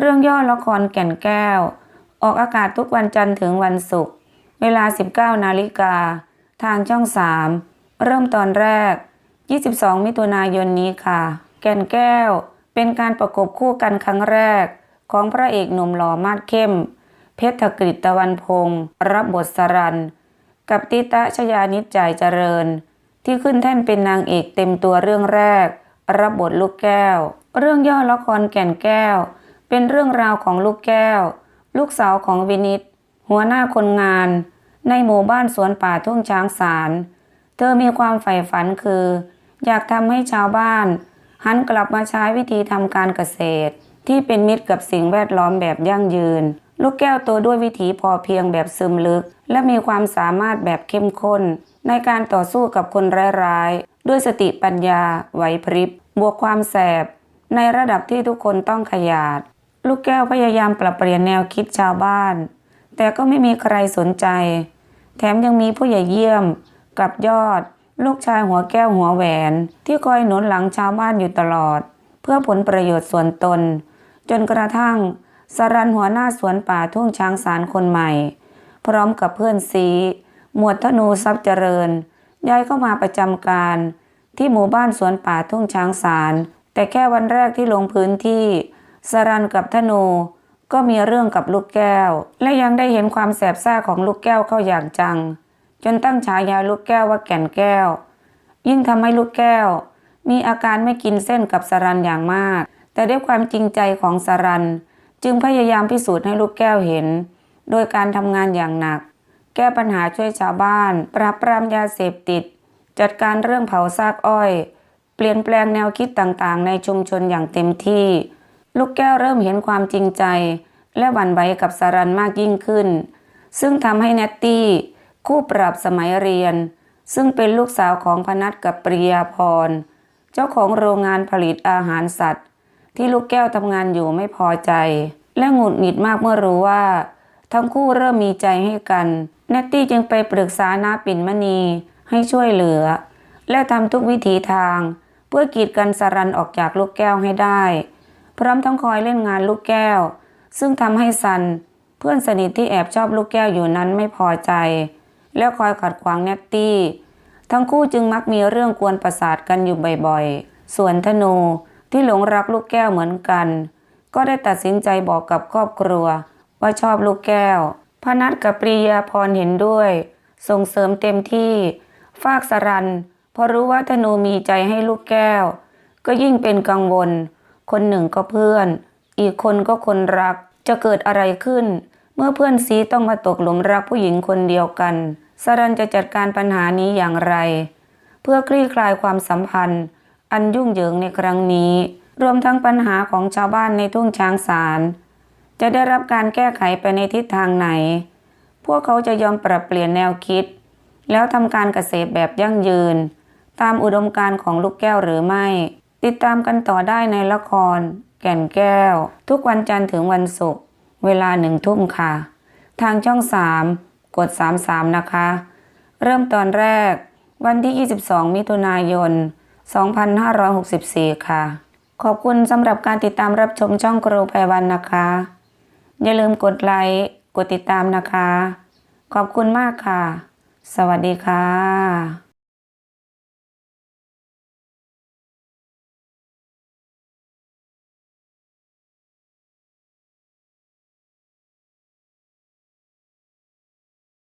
เรื่องย่อละครแก่นแก้ว ออกอากาศทุกวันจันทร์ถึงวันศุกร์เวลา 19 นาฬิกา ทางช่อง 3 เริ่มตอนแรก 22 มิถุนายนนี้ค่ะ แก่นแก้ว เป็นการประกบคู่กันครั้งแรก ของพระเอกหนุ่มหล่อมาดเข้ม เพชรธกฤษตะวันพงศ์รับบทสรัน กับติตะชยานิจจ่ายเจริญ ที่ขึ้นแท่นเป็นนางเอกเต็มตัวเรื่องแรก รับบทลูกแก้ว เรื่องย่อละครแก่นแก้ว เป็นเรื่องราวของลูกแก้ว ลูกสาวของวินิตหัวหน้าคนงาน ในหมู่บ้านสวนป่าทุ่งช้างสาร เธอมีความใฝ่ฝันคือ อยากทำให้ชาวบ้าน หันกลับมาใช้วิธีทำการเกษตร ที่เป็นมิตรกับสิ่งแวดล้อมแบบยั่งยืน ลูกแก้วโตด้วยวิถีพอเพียงแบบซึมลึก และมีความสามารถแบบเข้มข้น ในการต่อสู้กับคนร้ายๆด้วยสติปัญญาไหวพริบ บวกความแสบ ในระดับที่ทุกคนต้องขยาด ลูกแก้วพยายามปรับเปลี่ยนแนวคิดชาวบ้าน แต่ก็ไม่มีใครสนใจ แถมยังมีผู้ใหญ่เยี่ยม กับยอด ลูกชายหัวแก้วหัวแหวน ที่คอยหนุนหลังชาวบ้านอยู่ตลอด เพื่อผลประโยชน์ส่วนตน จนกระทั่งสรันหัวหน้าสวนป่าทุ่งช้างสารคนใหม่ พร้อมกับเพื่อนซีหมวดธนูทรัพย์เจริญ ย้ายเข้ามาประจำการ ที่หมู่บ้านสวนป่าทุ่งช้างสาร แต่แค่วันแรกที่ลงพื้นที่ สรันกับธนู ก็มีเรื่องกับลูกแก้ว และยังได้เห็นความแสบซ่าของลูกแก้วเข้าอย่างจัง จนตั้งฉายาลูกแก้วว่าแก่นแก้ว ยิ่งทำให้ลูกแก้ว มีอาการไม่กินเส้นกับสรันอย่างมาก แต่ด้วยความจริงใจของสรัน จึงพยายามพิสูจน์ให้ลูกแก้วเห็น โดยการทำงานอย่างหนัก แก้ปัญหาช่วยชาวบ้าน ปราบปรามยาเสพติด จัดการเรื่องเผาซากอ้อย เปลี่ยนแปลงแนวคิดต่างๆ ในชุมชนอย่างเต็มที่ ลูกแก้วเริ่มเห็นความจริงใจ และหวั่นไหวกับสารันมากยิ่งขึ้น ซึ่งทำให้แนตตี้ คู่ปรับสมัยเรียน ซึ่งเป็นลูกสาวของพนัทกับปริยาพร เจ้าของโรงงานผลิตอาหารสัตว์ ที่ลูกแก้วทำงานอยู่ไม่พอใจ และหงุดหงิดมากเมื่อรู้ว่า ทั้งคู่เริ่มมีใจให้กันแนตตี้จึงไปปรึกษานาปิ่นมณีให้ช่วยเหลือ และทำทุกวิถีทาง เพื่อกีดกันสารันออกจากลูกแก้วให้ได้ พร้อมทั้งคอยเล่นงานลูกแก้ว ซึ่งทำให้ซัน เพื่อนสนิทที่แอบชอบลูกแก้วอยู่นั้นไม่พอใจ แล้วคอยขัดขวางแนตตี้ ทั้งคู่จึงมักมีเรื่องกวนประสาทกันอยู่บ่อยๆ ส่วนธนูที่หลงรักลูกแก้วเหมือนกัน ก็ได้ตัดสินใจบอกกับครอบครัว ว่าชอบลูกแก้ว พนัทกับปริยาพรเห็นด้วย ส่งเสริมเต็มที่ฝากสรันพอรู้ว่าธนูมีใจให้ลูกแก้ว ก็ยิ่งเป็นกังวล คนหนึ่งก็เพื่อน อีกคนก็คนรัก จะเกิดอะไรขึ้น เมื่อเพื่อนซีต้องมาตกหลุมรักผู้หญิงคนเดียวกันสรันจะจัดการปัญหานี้อย่างไร เพื่อคลี่คลายความสัมพันธ์ อันยุ่งเหยิงในครั้งนี้ รวมทั้งปัญหาของชาวบ้านในทุ่งช้างสาร จะได้รับการแก้ไขไปในทิศทางไหน พวกเขาจะยอมปรับเปลี่ยนแนวคิด แล้วทำการเกษตรแบบยั่งยืน ตามอุดมการณ์ของลูกแก้วหรือไม่ ติดตามกันต่อได้ในละคร แก่นแก้ว ทุกวันจันทร์ถึงวันศุกร์เวลาหนึ่งทุ่มค่ะ ทางช่อง 3 กด 33 นะคะ เริ่มตอนแรก วันที่ 22 มิถุนายน 2564 ค่ะ ขอบคุณสำหรับการติดตามรับชมช่องครูไพวันนะคะ อย่าลืมกดไลค์กดติดตามนะคะ ขอบคุณมากค่ะ สวัสดีค่ะ